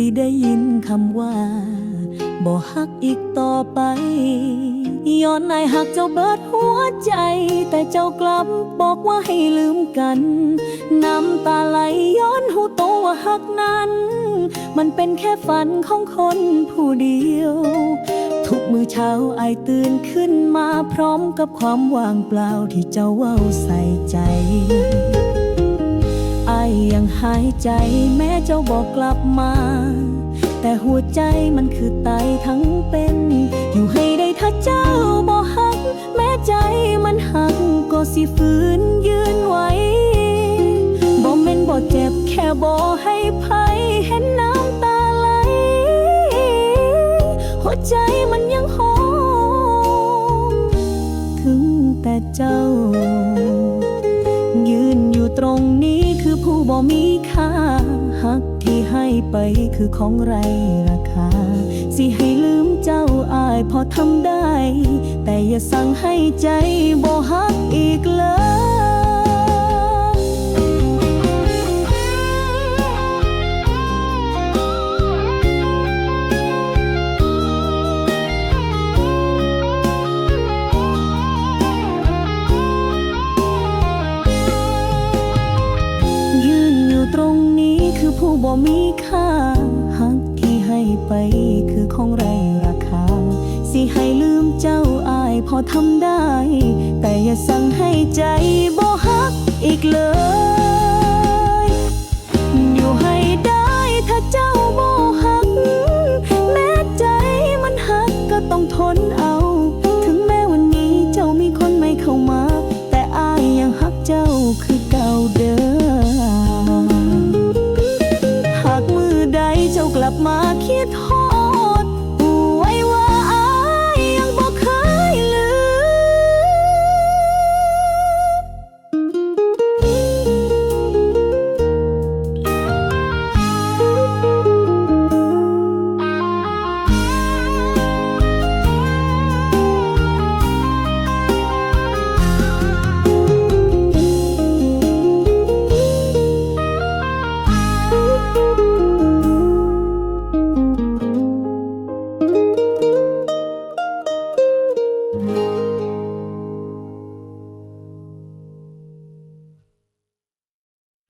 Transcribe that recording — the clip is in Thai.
สิได้ยินคำว่าบ่ฮักอีกต่อไปย้อนนายหักเจ้าเบิดหัวใจ แต่เจ้ากลับบอกว่าให้ลืมกัน น้ำตาไหลย้อนหูโตว่าฮักนั้น มันเป็นแค่ฝันของคนผู้เดียว ทุกมือเช้าไอตื่นขึ้นมาพร้อมกับความว่างเปล่าที่เจ้าเว้าใส่ใจ ยยังหายใจแม้เจ้าบอกกลับมา แต่หัวใจมันคือตายทั้งเป็น อยู่ให้ได้ถ้าเจ้าบอกหัก แม้ใจมันหักก็สิฝืนยืนไหวบ่แม่นบ่เจ็บแค่บ่ให้ภัยเห็นน้ำตาไหลหัวใจมันยังหอมถึงแต่เจ้า ตรงนี้คือผู้บ่มีค่าหักที่ให้ไปคือของไรราคา สิให้ลืมเจ้าอายพอทำได้ แต่อย่าสั่งให้ใจบ่หักอีกเลย ตรงนี้คือผู้บ่มีค่าหักที่ให้ไปคือของไรราคา สิให้ลืมเจ้าอายพอทำได้ แต่อย่าสั่งให้ใจบ่ฮักอีกเลย